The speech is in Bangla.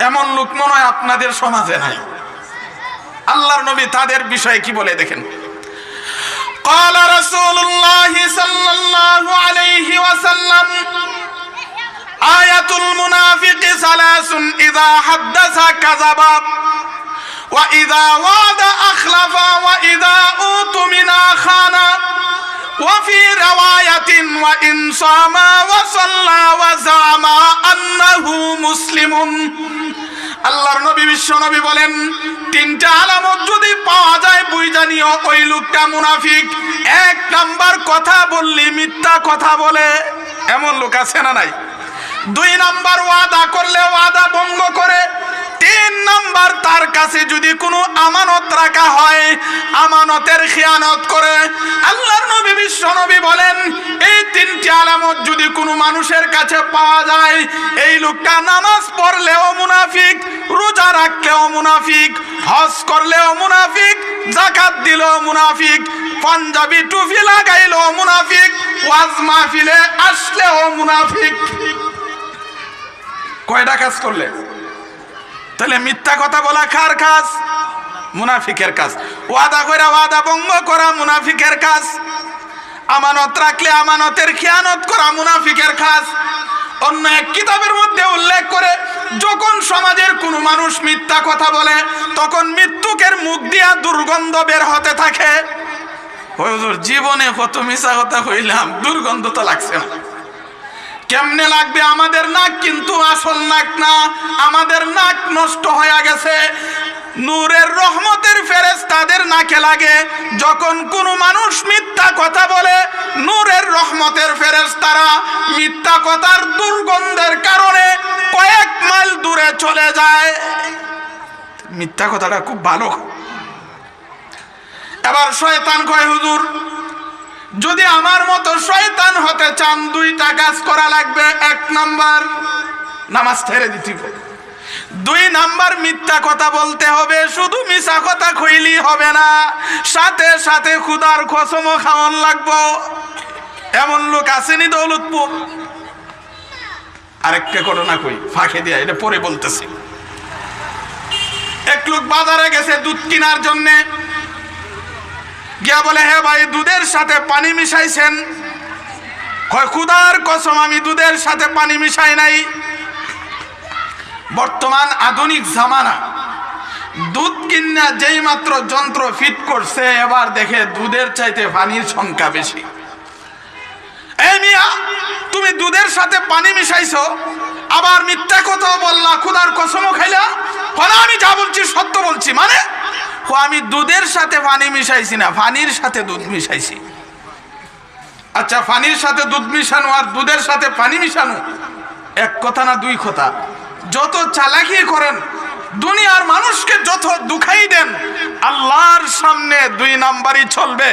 এমন লোক মনে হয় আপনাদের সমাজে নাই আল্লাহর নবী তাদের বিষয়ে কি বলে দেখেন قال رسول الله صلى الله عليه وسلم آية المنافق ثلاث إذا حدث كذب وإذا وعد জামাতিন ওয়া ইনসামা ওয়া সাল্লা ওয়া জামা আন্নাহু মুসলিমুন আল্লাহর নবী, বিশ্ব নবী বলেন, তিনটা আলামত যদি পাওয়া যায়, বুঝা ওই লোকটা মুনাফিক। এক নাম্বার কথা বললি, মিথ্যা কথা বলে। এমন লোক আছে না নাই? দুই নাম্বার ওয়াদা করলে ওয়াদা ভঙ্গ করে, তিন নাম্বার তার কাছে যদি কোনো রাখা হয়, আমানতের খেয়ানত করে। আল্লাহর নবী, বিশ্ব নবী বলেন, এই তিনটি আলামত যদি কোনো মানুষের কাছে পাওয়া যায়, এই লোকটা নামাজ পড়লেও মুনাফিক, রোজা রাখলেও মুনাফিক, হজ করলেও মুনাফিক জাকাত দিলেও মুনাফিক, পাঞ্জাবি টুপি লাগাইলেও মুনাফিক, ওয়াজ মাহফিলে আসলেও মুনাফিক। কয়টা কাজ করলে? তাহলে মিথ্যা কথা বলা কার কাজ? মুনাফিকের কাজ। ওয়াদা করে ওয়াদা ভঙ্গ করা মুনাফিকের কাজ। আমানত রাখলে আমানতের খেয়ানত করা মুনাফিকের কাজ। অন্য এক কিতাবের মধ্যে উল্লেখ করে, যখন সমাজের কোনো মানুষ মিথ্যা কথা বলে, তখন মৃত্যুকের মুখ দিয়া দুর্গন্ধ বের হতে থাকে। জীবনে কত মিশা কথা হইলাম দুর্গন্ধ তো লাগছে না। কেমনে লাগবে? আমাদের নাক কিন্তু আসল নাক না, আমাদের নাক নষ্ট হয়ে গেছে। নূরের রহমতের ফেরেস তাদের নাকে লাগে। যখন কোনো মানুষ মিথ্যা কথা বলে, নূরের রহমতের ফেরেস তারা মিথ্যা কথার দুর্গন্ধের কারণে কয়েক মাইল দূরে চলে যায়। মিথ্যা কথাটা খুব ভালো। এবার শয়তান কয়, হুজুর, যদি আমার মতো শয়তান হতে চান, দুইটা কাজ করা লাগবে। এক নাম্বার, নামাজ ছেড়ে দিতে। দুই নাম্বার মিথ্যা কথা বলতে হবে, শুধু মিশা কথা কইলি হবে না। সাথে সাথে খুদার কসমও খাওয়ান লাগবো। এমন লোক আসেনি দৌলতপুর? আরেকটা ঘটনা কই, ফাঁকে দিয়া, এটা পরে বলতেছি। এক লোক বাজারে গেছে দুধ কেনার জন্যে। গিয়া বলে, হে ভাই, দুধের সাথে পানি মিশাইছেন? খুদার কসম, আমি দুধের সাথে পানি মিশাই নাই। বর্তমান আধুনিক জামানা। দুধ কিনা যেই মাত্র যন্ত্র ফিট করছে, এবার দেখে দুধের চাইতে পানির সংখ্যা বেশি। এই মিয়া, তুমি দুধের সাথে পানি মিশাইছো, আবার মিথ্যা কথা বললা, খুদার কসমও খাইলা। ফলে আমি যা বলছি সত্য বলছি মানে? আমি দুধের সাথে পানি মিশাইছি না, পানির সাথে দুধ মিশাইছি। আচ্ছা পানির সাথে দুধ মিশানো আর দুধের সাথে পানি মিশানো, এক কথা না দুই কথা? যত চালাকি করেন দুনিয়ার মানুষকে যত দুখাই দেন আল্লাহর সামনে দুই নাম্বারই চলবে।